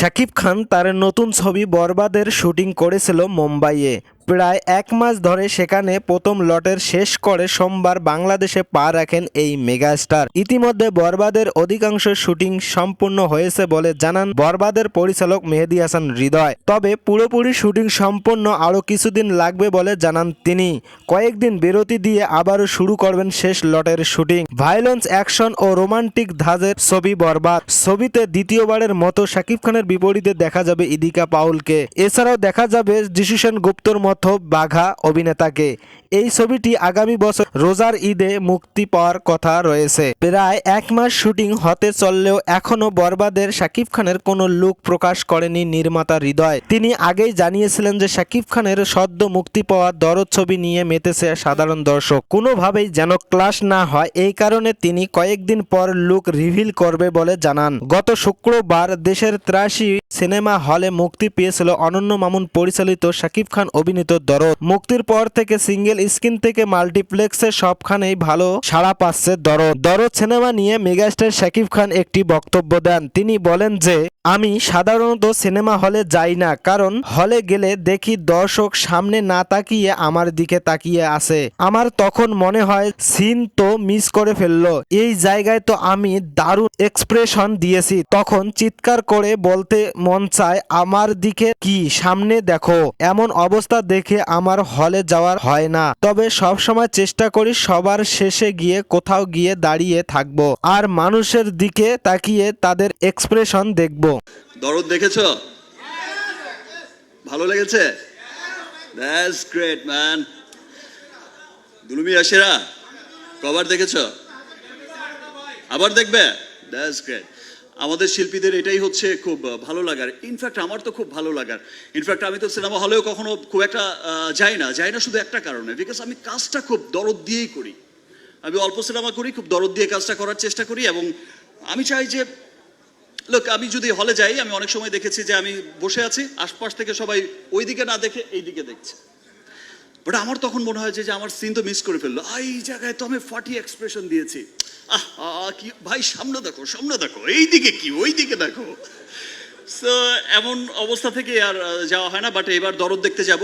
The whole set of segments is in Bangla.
শাকিব খান তার নতুন ছবি বরবাদের শুটিং করেছিল মুম্বাইয়ে। প্রায় এক মাস ধরে সেখানে প্রথম লটের শেষ করে সোমবার বাংলাদেশে পা রাখেন এই মেগাস্টার। ইতিমধ্যে বরবাদের অধিকাংশ শুটিং সম্পূর্ণ হয়েছে বলে জানান বরবাদের পরিচালক মেহেদি হাসান হৃদয়। তবে পুরোপুরি শুটিং সম্পন্ন আরও কিছুদিন লাগবে বলে জানান তিনি। কয়েকদিন বিরতি দিয়ে আবারও শুরু করবেন শেষ লটের শুটিং। ভায়োলেন্স, অ্যাকশন ও রোমান্টিক ধাজের ছবি বরবাদ। ছবিতে দ্বিতীয়বারের মতো শাকিব খানের বিপরীতে দেখা যাবে ইদিকা পাউলকে। এছাড়াও দেখা যাবে যিশু সেন গুপ্তর মতো বাঘা অভিনেতাকে। এই ছবিটি আগামী বছর রোজার ঈদে মুক্তি পাওয়ার কথা রয়েছে। প্রায় এক মাস শুটিং হতে চললেও এখনও বরবাদের শাকিব খানের কোনো লুক প্রকাশ করেনি নির্মাতা হৃদয়। তিনি আগেই জানিয়েছিলেন যে শাকিব খানের সদ্য মুক্তি পাওয়া দরদ ছবি নিয়ে মেতেছে সাধারণ দর্শক। কোনোভাবেই যেন ক্লাস না হয়, এই কারণে তিনি কয়েকদিন পর লুক রিভিল করবে বলে জানান। গত শুক্রবার দেশের ত্রাসী সিনেমা হলে মুক্তি পেয়েছিল অনন্য মামুন পরিচালিত শাকিব খান অভিনীত দরদ। মুক্তির পর থেকে সিঙ্গেল স্ক্রিন থেকে মাল্টিপ্লেক্সে সবখানেই ভালো সাড়া পাচ্ছে দরদ। দরদ সিনেমা নিয়ে মেগাস্টার শাকিব খান একটি বক্তব্য দেন। তিনি বলেন যে আমি সাধারণত সিনেমা হলে যাই না, কারণ হলে গেলে দেখি দর্শক সামনে না তাকিয়ে আমার দিকে তাকিয়ে আছে। আমার তখন মনে হয় সিন তো মিস করে ফেলল। এই জায়গায় তো আমি দারুণ এক্সপ্রেশন দিয়েছি। তখন চিৎকার করে বলতে মন চায়, আমার দিকে কি? সামনে দেখো। এমন অবস্থা দেখে আমার হলে যাওয়ার হয় না। তবে সব সময় চেষ্টা করি সবার শেষে গিয়ে কোথাও গিয়ে দাঁড়িয়ে থাকব। আর মানুষের দিকে তাকিয়ে তাদের এক্সপ্রেশন দেখব। দরদ দেখেছ? ভালো লেগেছে? গ্রেট ম্যান দুলুমি কবার দেখেছ? আবার দেখবে? গ্রেট আমাদের শিল্পীদের এটাই হচ্ছে খুব ভালো লাগার। ইনফ্যাক্ট আমার তো খুব ভালো লাগার। ইনফ্যাক্ট আমি তো সিনেমা হলেও কখনো খুব একটা যাই না। যাই না শুধু একটা কারণে বিকজ আমি কাজটা খুব দরদ দিয়েই করি। আমি অল্প সিনেমা করি, খুব দরদ দিয়ে কাজটা করার চেষ্টা করি এবং আমি চাই যে লোক আমি যদি হলে যাই আমি অনেক সময় দেখেছি যে আমি বসে আছি আশপাশ থেকে সবাই ওই দিকে না দেখে এই দিকে দেখছে। বাট আমার তখন মনে হয় যে আমার সিন তো মিস করে ফেলল। এই জায়গায় তো আমি ফাটি এক্সপ্রেশন দিয়েছি। আহ আহ, কি ভাই সামনে দেখো সামনে দেখো এই দিকে কি ওই দিকে দেখো। সো এমন অবস্থা থেকে আর যাওয়া হয় না বাট এবার দরদ দেখতে যাব।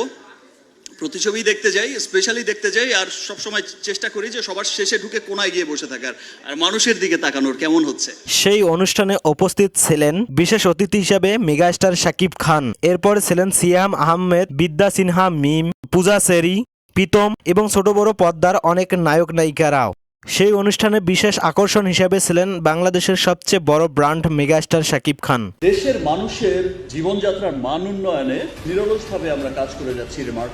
প্রতিছবি দেখতে যাই স্পেশালি দেখতে যাই আর সব সময় চেষ্টা করি যে সবার শেষে ঢুকে কোনায় গিয়ে বসে থাকার। আর মানুষের দিকে তাকানোর কেমন হচ্ছে? সেই অনুষ্ঠানে উপস্থিত ছিলেন বিশেষ অতিথি হিসেবে মেগাস্টার শাকিব খান। এরপর ছিলেন সিয়াম আহমেদ বিদ্যা সিনহা মিম পূজা সেরি প্রীতম এবং ছোট বড় পদ্মার অনেক নায়ক নায়িকারাও। সেই অনুষ্ঠানে বিশেষ আকর্ষণ হিসেবে ছিলেন বাংলাদেশের সবচেয়ে বড় ব্র্যান্ড মেগাস্টার শাকিব খান। দেশের মানুষের জীবনযাত্রার মান উন্নয়নে নিরলসভাবে আমরা কাজ করে যাচ্ছি রিমার্ক